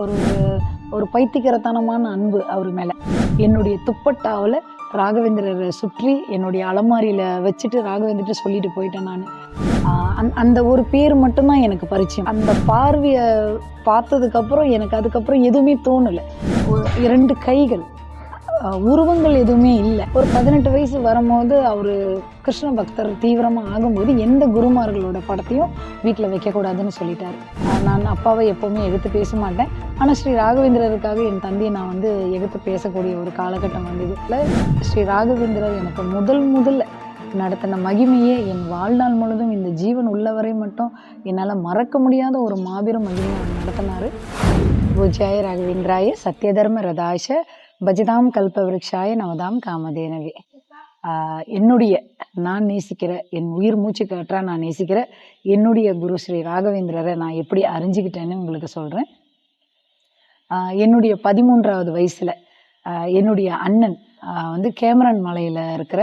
ஒரு ஒரு பைத்தியகரத்தனமான அன்பு அவர் மேலே. என்னுடைய துப்பட்டாவில் ராகவேந்திரரை சுற்றி என்னுடைய அலமாரியில் வச்சுட்டு ராகவேந்திரட்ட சொல்லிட்டு போயிட்டேன் நான். அந் அந்த ஒரு பேர் மட்டும்தான் எனக்கு பரிச்சயம். அந்த பார்வையை பார்த்ததுக்கப்புறம் எனக்கு அதுக்கப்புறம் எதுவுமே தோணலை. ஒரு இரண்டு கைகள். உருவங்கள் எதுவுமே இல்லை. ஒரு பதினெட்டு வயசு வரும்போது அவர் கிருஷ்ண பக்தர் தீவிரமாக ஆகும்போது எந்த குருமார்களோட படத்தையும் வீட்டில் வைக்கக்கூடாதுன்னு சொல்லிட்டாரு. நான் அப்பாவை எப்போவுமே எடுத்து பேச மாட்டேன். ஆனால் ஸ்ரீ ராகவேந்திரருக்காக என் தந்தையை நான் வந்து எடுத்து பேசக்கூடிய ஒரு காலகட்டம் வந்தது. இல்லை ஸ்ரீ ராகவேந்திரர் எனக்கு முதல் முதல்ல நடத்தின மகிமையே என் வாழ்நாள் முழுதும் இந்த ஜீவன் உள்ளவரை மட்டும் என்னால் மறக்க முடியாத ஒரு மாபெரும் மகிமையை அவர் நடத்தினார். பூஜ்யாய ராகவேந்திராய சத்யதர்ம ரதாஷ பஜதாம் கல்பவிருக்ஷாய நவதாம் காமதேனவே. என்னுடைய நான் நேசிக்கிற என் உயிர் மூச்சு காற்றா நான் நேசிக்கிற என்னுடைய குரு ஸ்ரீ ராகவேந்திரரை நான் எப்படி அறிஞ்சுக்கிட்டேன்னு உங்களுக்கு சொல்கிறேன் என்னுடைய பதிமூன்றாவது வயசில் என்னுடைய அண்ணன் வந்து கேமரன் மலையில் இருக்கிற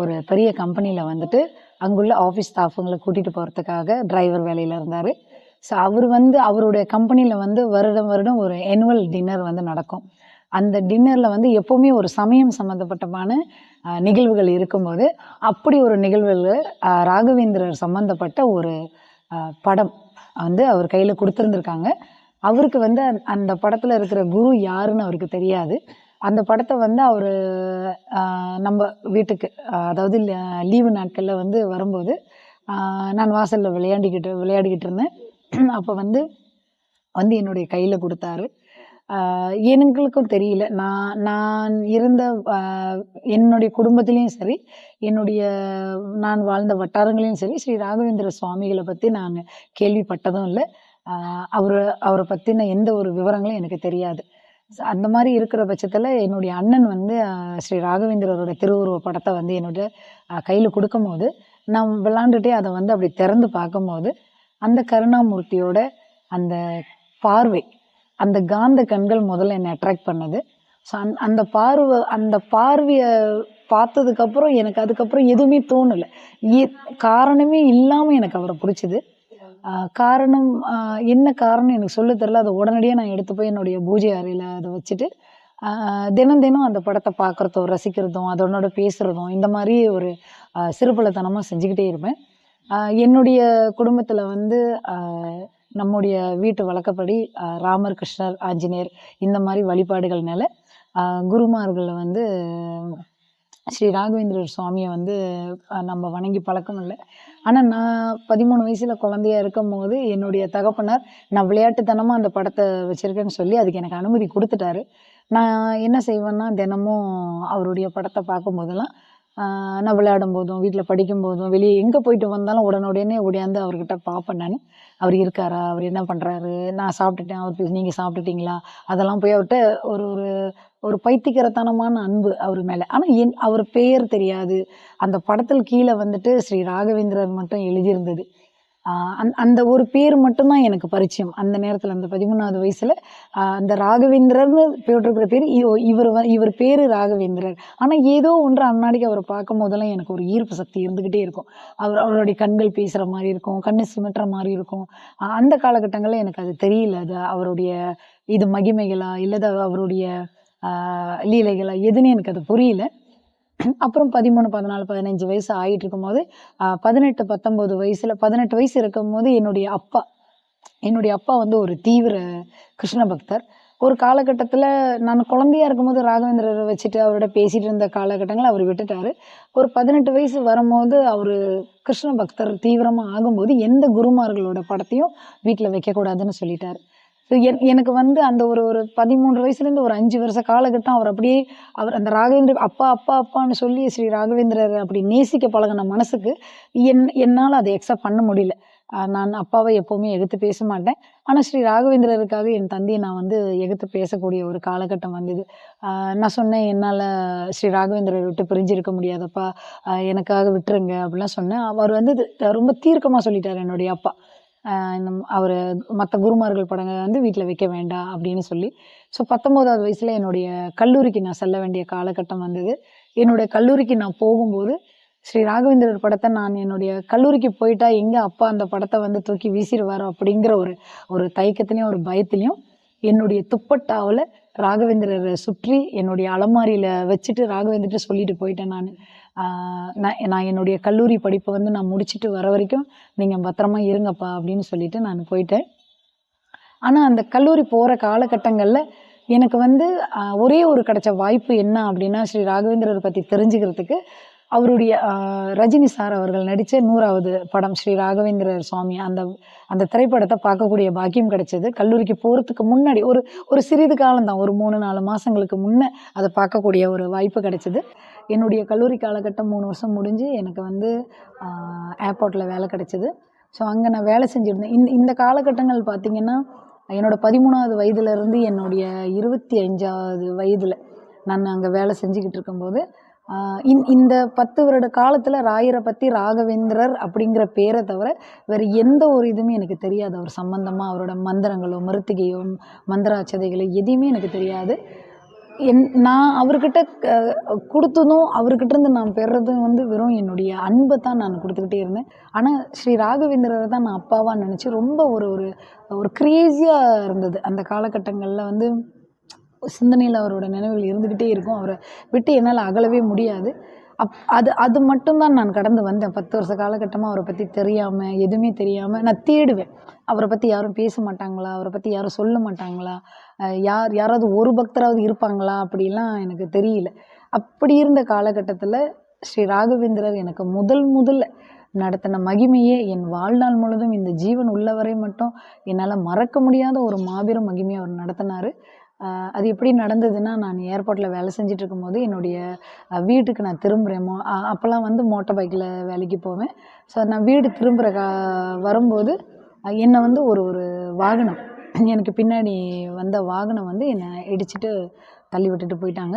ஒரு பெரிய கம்பெனியில் வந்துட்டு அங்குள்ள ஆஃபீஸ் ஸ்டாஃபுங்களை கூட்டிகிட்டு போகிறதுக்காக டிரைவர் வேலையில் இருந்தார். ஸோ அவர் வந்து அவருடைய கம்பெனியில் வந்து வருடம் வருடம் ஒரு ஆனுவல் டின்னர் வந்து நடக்கும். அந்த டின்னரில் வந்து எப்போவுமே ஒரு சமயம் சம்மந்தப்பட்டமான நிகழ்வுகள் இருக்கும்போது அப்படி ஒரு நிகழ்வுகள் ராகவேந்திரர் சம்மந்தப்பட்ட ஒரு படம் வந்து அவர் கையில் கொடுத்துருந்துருக்காங்க. அவருக்கு வந்து அந்த- அந்த படத்தில் இருக்கிற குரு யாருன்னு அவருக்கு தெரியாது. அந்த படத்தை வந்து அவர் நம்ம வீட்டுக்கு அதாவது லீவு நாட்களில் வந்து வரும்போது நான் வாசலில் விளையாண்டிக்கிட்டு விளையாடிக்கிட்டு இருந்தேன். அப்போ வந்து வந்து என்னுடைய கையில் கொடுத்தாரு. எங்களுக்கும் தெரியல. நான் நான் இருந்த என்னுடைய குடும்பத்திலையும் சரி என்னுடைய நான் வாழ்ந்த வட்டாரங்களையும் சரி ஸ்ரீ ராகவேந்திர சுவாமிகளை பற்றி நான் கேள்விப்பட்டதும் இல்லை. அவர் அவரை பற்றின எந்த ஒரு விவரங்களும் எனக்கு தெரியாது. அந்த மாதிரி இருக்கிற பட்சத்தில் என்னுடைய அண்ணன் வந்து ஸ்ரீ ராகவேந்திரரோட திருவுருவ படத்தை வந்து என்னோட கையில் கொடுக்கும்போது நான் விளாண்டுட்டே அதை வந்து அப்படி திறந்து பார்க்கும்போது அந்த கருணாமூர்த்தியோட அந்த பார்வை அந்த காந்த கண்கள் முதல்ல என்னை அட்ராக்ட் பண்ணது. ஸோ அந் அந்த பார்வை அந்த பார்வையை பார்த்ததுக்கப்புறம் எனக்கு அதுக்கப்புறம் எதுவுமே தோணலை. ஏ- காரணமே இல்லாமல் எனக்கு அவரை பிடிச்சிது. காரணம் என்ன காரணம் எனக்கு சொல்ல தெரில அதை உடனடியாக நான் எடுத்து போய் என்னுடைய பூஜை அறையில் அதை வச்சுட்டு தினம் தினம் அந்த படத்தை பார்க்குறதும் ரசிக்கிறதும் அதனோட பேசுகிறதும் இந்த மாதிரி ஒரு சிறுபலத்தனமாக செஞ்சுக்கிட்டே இருப்பேன். என்னுடைய குடும்பத்தில் வந்து நம்முடைய வீட்டு வழக்கப்படி ராமர் கிருஷ்ணர் ஆஞ்சநேயர் இந்த மாதிரி வழிபாடுகள்னால குருமார்களை வந்து ஸ்ரீ ராகவேந்திரர் சுவாமியை வந்து நம்ம வணங்கி பழக்கம் இல்லை. ஆனால் நான் பதிமூணு வயசில் குழந்தையா இருக்கும் போது என்னுடைய தகப்பனார் நான் விளையாட்டுத்தனமாக அந்த படத்தை வச்சுருக்கேன்னு சொல்லி அதுக்கு எனக்கு அனுமதி கொடுத்துட்டாரு. நான் என்ன செய்வேன்னா தினமும் அவருடைய படத்தை பார்க்கும்போதெல்லாம் நான் விளையாடும் போதும் வீட்டில் படிக்கும் போதும் வெளியே எங்கே போயிட்டு வந்தாலும் உடனுடனே ஓடியாந்து அவர்கிட்ட பார்ப்பேன் நான். அவர் இருக்காரா? அவர் என்ன பண்ணுறாரு நான் சாப்பிட்டுட்டேன். அவர் நீங்கள் சாப்பிட்டுட்டீங்களா? அதெல்லாம் போய் அவர்கிட்ட ஒரு ஒரு ஒரு பைத்தியகரத்தனமான அன்பு அவர் மேலே. ஆனால் என் அவர் பெயர் தெரியாது. அந்த படத்தில் கீழே வந்துட்டு ஸ்ரீ ராகவேந்திரர் மட்டும் எழுதியிருந்தது. அந் அந்த ஒரு பேர் மட்டும்தான் எனக்கு பரிச்சயம். அந்த நேரத்தில் அந்த பதிமூணாவது வயசில் அந்த ராகவேந்திரர்னு போட்டிருக்கிற பேர் இ- இவர் வ- இவர் பேர் ராகவேந்திரர். ஆனால் ஏதோ ஒன்று அண்ணாடிக்கு அவரை பார்க்கும் போதெல்லாம் எனக்கு ஒரு ஈர்ப்பு சக்தி இருந்துக்கிட்டே இருக்கும். அவர் அவருடைய கண்கள் பேசுகிற மாதிரி இருக்கும் கண்ணு சிமிட்டுற மாதிரி இருக்கும். அந்த காலகட்டங்களில் எனக்கு அது தெரியல. அது அவருடைய இது மகிமைகளா இல்லை அவருடைய லீலைகளா எதுன்னு எனக்கு அது புரியல. அப்புறம் பதிமூணு பதினாலு பதினஞ்சு வயசு ஆகிட்டு இருக்கும்போது பதினெட்டு பத்தொம்போது வயசில் பதினெட்டு வயசு இருக்கும்போது என்னுடைய அப்பா என்னுடைய அப்பா வந்து ஒரு தீவிர கிருஷ்ண பக்தர். ஒரு காலகட்டத்தில் நான் குழந்தையா இருக்கும்போது ராகவேந்திரரை வச்சுட்டு அவரோட பேசிகிட்டு இருந்த காலகட்டங்களை அவர் விட்டுட்டாரு. ஒரு பதினெட்டு வயசு வரும்போது அவர் கிருஷ்ண பக்தர் தீவிரமாக ஆகும்போது எந்த குருமார்களோட படத்தையும் வீட்டில் வைக்கக்கூடாதுன்னு சொல்லிட்டாரு. என் எனக்கு வந்து அந்த ஒரு ஒரு பதிமூன்று வயசுலேருந்து ஒரு அஞ்சு வருஷ காலகட்டம் அவர் அப்படியே அவர் அந்த ராகவேந்திர அப்பா அப்பா அப்பான்னு சொல்லி ஸ்ரீ ராகவேந்திரர் அப்படி நேசிக்க பழகின மனசுக்கு என் என்னால் அதை எக்ஸப்ட் பண்ண முடியல. நான் அப்பாவை எப்போவுமே எதிர்த்து பேச மாட்டேன். ஆனால் ஸ்ரீ ராகவேந்திரருக்காக என் தந்தையை நான் வந்து எதிர்த்து பேசக்கூடிய ஒரு காலகட்டம் வந்தது. நான் சொன்னேன் என்னால் ஸ்ரீ ராகவேந்திரரை விட்டு பிரிஞ்சிருக்க முடியாதப்பா. எனக்காக விட்டுருங்க அப்படிலாம் சொன்னேன். அவர் வந்து ரொம்ப தீர்க்கமாக சொல்லிட்டார் என்னுடைய அப்பா. இந்த அவர் மற்ற குருமார்கள் படங்களை வந்து வீட்டில் வைக்க வேண்டாம் அப்படின்னு சொல்லி. ஸோ பத்தொம்போதாவது வயசில் என்னுடைய கல்லூரிக்கு நான் செல்ல வேண்டிய காலகட்டம் வந்தது. என்னுடைய கல்லூரிக்கு நான் போகும்போது ஸ்ரீ ராகவேந்திரர் படத்தை நான் என்னுடைய கல்லூரிக்கு போயிட்டா எங்கே அப்பா அந்த படத்தை வந்து தூக்கி வீசிடுவாரோ அப்படிங்கிற ஒரு ஒரு தயக்கத்துலேயும் ஒரு பயத்துலேயும் என்னுடைய துப்பட்டாவில் ராகவேந்திரரை சுற்றி என்னுடைய அலமாரியில் வச்சுட்டு ராகவேந்திரட்ட சொல்லிட்டு போயிட்டேன் நான். நான் நான் என்னுடைய கல்லூரி படிப்பை வந்து நான் முடிச்சுட்டு வர வரைக்கும் நீங்கள் பத்திரமா இருங்கப்பா அப்படின்னு சொல்லிட்டு நான் போயிட்டேன். ஆனால் அந்த கல்லூரி போகிற காலகட்டங்களில் எனக்கு வந்து ஒரே ஒரு கிடைச்ச வாய்ப்பு என்ன அப்படின்னா ஸ்ரீ ராகவேந்திரரை பற்றி தெரிஞ்சுக்கிறதுக்கு அவருடைய ரஜினி சார் அவர்கள் நடித்த நூறாவது படம் ஸ்ரீ ராகவேந்திரர் சுவாமி அந்த அந்த திரைப்படத்தை பார்க்கக்கூடிய பாக்கியம் கிடைச்சது. கல்லூரிக்கு போகிறதுக்கு முன்னாடி ஒரு ஒரு சிறிது காலம்தான் ஒரு மூணு நாலு மாதங்களுக்கு முன்னே அதை பார்க்கக்கூடிய ஒரு வாய்ப்பு கிடைச்சது. என்னுடைய கல்லூரி காலகட்டம் மூணு வருஷம் முடிஞ்சு எனக்கு வந்து ஏர்போர்ட்டில் வேலை கிடைச்சிது. ஸோ அங்கே நான் வேலை செஞ்சுருந்தேன். இந்த இந்த காலகட்டங்கள் பார்த்திங்கன்னா என்னோடய பதிமூணாவது வயதுலேருந்து என்னுடைய இருபத்தி அஞ்சாவது வயதில் நான் அங்கே வேலை செஞ்சுக்கிட்டு இருக்கும்போது இந்த பத்து வருட காலத்தில் ராயரை பற்றி ராகவேந்திரர் அப்படிங்கிற பேரை தவிர வேறு எந்த ஒரு இதுவுமே எனக்கு தெரியாது. அவர் சம்பந்தமாக அவரோட மந்திரங்களோ மருத்திகையோ மந்திராட்சதைகளோ எதையுமே எனக்கு தெரியாது. என் நான் அவர்கிட்ட கொடுத்ததும் அவர்கிட்ட இருந்து நான் பெறதும் வந்து வெறும் என்னுடைய அன்பை தான் நான் கொடுத்துக்கிட்டே இருந்தேன். ஆனால் ஸ்ரீ ராகவேந்திரரை தான் நான் அப்பாவாக நினச்சி ரொம்ப ஒரு ஒரு ஒரு க்ரேஸியாக இருந்தது. அந்த காலகட்டங்களில் வந்து சிந்தனையில் அவரோட நினைவுகள் இருந்துக்கிட்டே இருக்கும். அவரை விட்டு என்னால் அகலவே முடியாது. அப் அது அது மட்டும்தான் நான் கடந்து வந்தேன். பத்து வருஷ காலகட்டமாக அவரை பற்றி தெரியாமல் எதுவுமே தெரியாமல் நான் தேடுவேன். அவரை பற்றி யாரும் பேச மாட்டாங்களா? அவரை பற்றி யாரும் சொல்ல மாட்டாங்களா? யார் யாராவது ஒரு பக்தராவது இருப்பாங்களா? அப்படிலாம் எனக்கு தெரியல. அப்படி இருந்த காலகட்டத்தில் ஸ்ரீ ராகவேந்திரர் எனக்கு முதல் முதல்ல நடத்தின மகிமையே என் வாழ்நாள் முழுதும் இந்த ஜீவன் உள்ளவரை மட்டும் என்னால் மறக்க முடியாத ஒரு மாபெரும் மகிமையை அவர் நடத்தினார். அது எப்படி நடந்ததுன்னா நான் ஏர்போர்ட்டில் வேலை செஞ்சுட்டு இருக்கும்போது என்னுடைய வீட்டுக்கு நான் திரும்புகிறேன் மோ அப்போல்லாம் வந்து மோட்டார் பைக்கில் வேலைக்கு போவேன். ஸோ நான் வீடு திரும்புகிற கா வரும்போது என்னை வந்து ஒரு ஒரு வாகனம் எனக்கு பின்னாடி வந்த வாகனம் வந்து என்னை இடிச்சிட்டு தள்ளி விட்டுட்டு போயிட்டாங்க.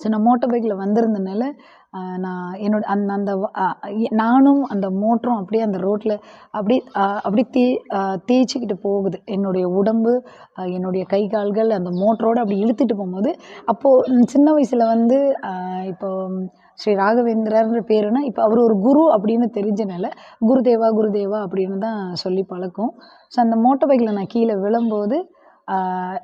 ஸோ நான் மோட்டார் பைக்கில் வந்திருந்தனால நான் என்னோட அந்த அந்த நானும் அந்த மோட்டரும் அப்படியே அந்த ரோட்டில் அப்படி அப்படி தே தேய்ச்சிக்கிட்டு போகுது. என்னுடைய உடம்பு என்னுடைய கை கால்கள் அந்த மோட்டரோடு அப்படி இழுத்துட்டு போகும்போது அப்போது சின்ன வயசில் வந்து இப்போது இப்போ ஸ்ரீ ராகவேந்திரன்ற பேருனா இப்போ அவர் ஒரு குரு அப்படின்னு தெரிஞ்சனால குருதேவா குருதேவா அப்படின்னு தான் சொல்லி பழக்கம். ஸோ அந்த மோட்டார் பைக்கில் நான் கீழே விழும்போது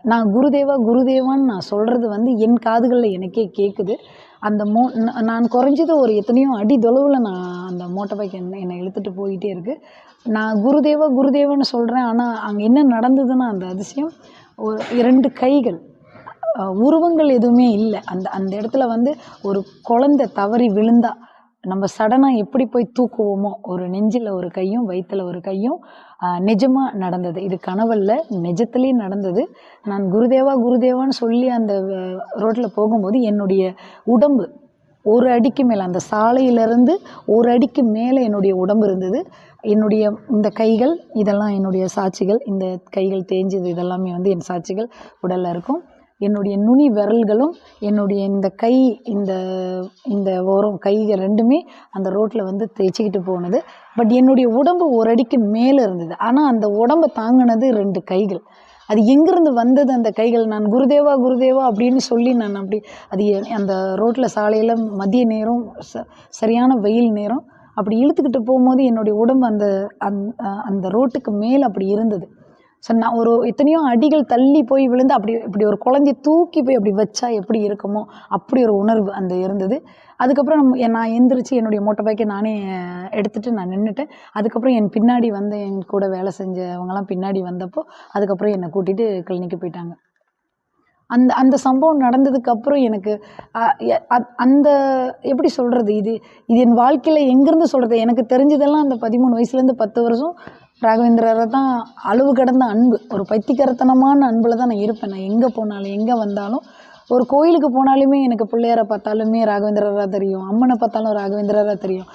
நான் குருதேவா குருதேவான்னு நான் சொல்கிறது வந்து என் காதுகளில் எனக்கே கேட்குது அந்த மோ நான் குறைஞ்சது ஒரு எத்தனையோ அடி தொலைவில் நான் அந்த மோட்டர் பைக் என்னை என்னை இழுத்துட்டு போயிட்டே இருக்குது நான் குருதேவா குருதேவன்னு சொல்கிறேன் ஆனால் அங்கே என்ன நடந்ததுன்னா அந்த அதிசயம் ஒரு இரண்டு கைகள் உருவங்கள் எதுவுமே இல்லை. அந்த அந்த இடத்துல வந்து ஒரு குழந்தை தவறி விழுந்தா நம்ம சடனாக எப்படி போய் தூக்குவோமோ ஒரு நெஞ்சில் ஒரு கையும் வயிற்றில் ஒரு கையும் நிஜமாக நடந்தது. இது கனவல்ல நிஜத்துலேயும் நடந்தது. நான் குருதேவா குருதேவான்னு சொல்லி அந்த ரோட்டில் போகும்போது என்னுடைய உடம்பு ஒரு அடிக்கு மேலே அந்த சாலையிலிருந்து ஒரு அடிக்கு மேலே என்னுடைய உடம்பு இருந்தது. என்னுடைய இந்த கைகள் இதெல்லாம் என்னுடைய சாட்சிகள். இந்த கைகள் தேஞ்சது இதெல்லாமே வந்து என் சாட்சிகள் உடலில் இருக்கும். என்னுடைய நுனி விரல்களும் என்னுடைய இந்த கை இந்த இந்த ஓரம் கைகள் ரெண்டுமே அந்த ரோட்டில் வந்து தேய்ச்சிக்கிட்டு போனது. பட் என்னுடைய உடம்பு ஒரு அடிக்கு மேலே இருந்தது. ஆனால் அந்த உடம்பை தாங்கினது ரெண்டு கைகள். அது எங்கிருந்து வந்தது அந்த கைகள்? நான் குருதேவா குருதேவா அப்படின்னு சொல்லி நான் அப்படி அது அந்த ரோட்டில் சாலையில் மதிய நேரம் ச சரியான வெயில் நேரம் அப்படி இழுத்துக்கிட்டு போகும்போது என்னுடைய உடம்பு அந்த அந்த அந்த ரோட்டுக்கு மேலே அப்படி இருந்தது. ஸோ நான் ஒரு எத்தனையோ அடிகள் தள்ளி போய் விழுந்து அப்படி இப்படி ஒரு குழந்தைய தூக்கி போய் அப்படி வச்சா எப்படி இருக்குமோ அப்படி ஒரு உணர்வு அந்த இருந்தது. அதுக்கப்புறம் நம்ம நான் எந்திரிச்சு என்னுடைய மோட்டர் பைக்கை நானே எடுத்துகிட்டு நான் நின்றுட்டேன் அதுக்கப்புறம் என் பின்னாடி வந்த என் கூட வேலை செஞ்சவங்கலாம் பின்னாடி வந்தப்போ அதுக்கப்புறம் என்னை கூட்டிகிட்டு கிளினிக்கு போயிட்டாங்க. அந்த அந்த சம்பவம் நடந்ததுக்கப்புறம் எனக்கு அ- அந்த எப்படி சொல்கிறது இது இது என் வாழ்க்கையில் எங்கேருந்து சொல்கிறது எனக்கு தெரிஞ்சதெல்லாம் அந்த பதிமூணு வயசுலேருந்து பத்து வருஷம் ராகவேந்திரரை தான் அளவு கடந்த அன்பு. ஒரு பைத்தியக்காரத்தனமான அன்பில் தான் நான் இருப்பேன். நான் எங்கே போனாலும் எங்கே வந்தாலும் ஒரு கோயிலுக்கு போனாலுமே எனக்கு பிள்ளையாரை பார்த்தாலுமே ராகவேந்திரராக தெரியும். அம்மனை பார்த்தாலும் ராகவேந்திரராக தெரியும்.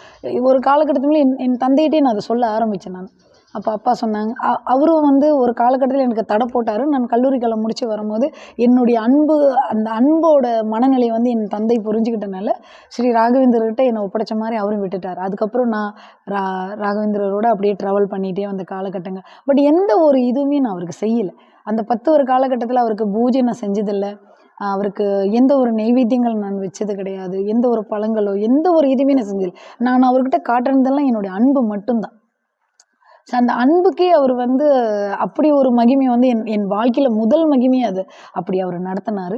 ஒரு காலகட்டத்துலேயே என் என் தந்தையிட்டே நான் அதை சொல்ல ஆரம்பித்தேன் நான். அப்போ அப்பா சொன்னாங்க அ- அவரும் வந்து ஒரு காலகட்டத்தில் எனக்கு தடை போட்டார். நான் கல்லூரி காலம் முடித்து வரும்போது என்னுடைய அன்பு அந்த அன்போட மனநிலையை வந்து என் தந்தை புரிஞ்சுக்கிட்டனால ஸ்ரீ ராகவேந்தர்கிட்ட என்னை ஒப்படைச்ச மாதிரி அவரும் விட்டுட்டார். அதுக்கப்புறம் நான் ரா ராகவேந்திரரோட அப்படியே ட்ராவல் பண்ணிகிட்டே வந்த காலகட்டங்கள் பட் எந்த ஒரு இதுவுமே நான் அவருக்கு செய்யலை. அந்த பத்து ஒரு காலகட்டத்தில் அவருக்கு பூஜை நான் செஞ்சதில்லை. அவருக்கு எந்த ஒரு நெய்வேத்தியங்கள் நான் வச்சது கிடையாது. எந்த ஒரு பழங்களோ எந்த ஒரு இதுவுமே நான் செஞ்சதில்லை. நான் அவர்கிட்ட காட்டுறதெல்லாம் என்னுடைய அன்பு மட்டும்தான். ஸோ அந்த அன்புக்கே அவர் வந்து அப்படி ஒரு மகிமை வந்து என் என் வாழ்க்கையில் முதல் மகிமை அது. அப்படி அவர் நடத்தினாரு.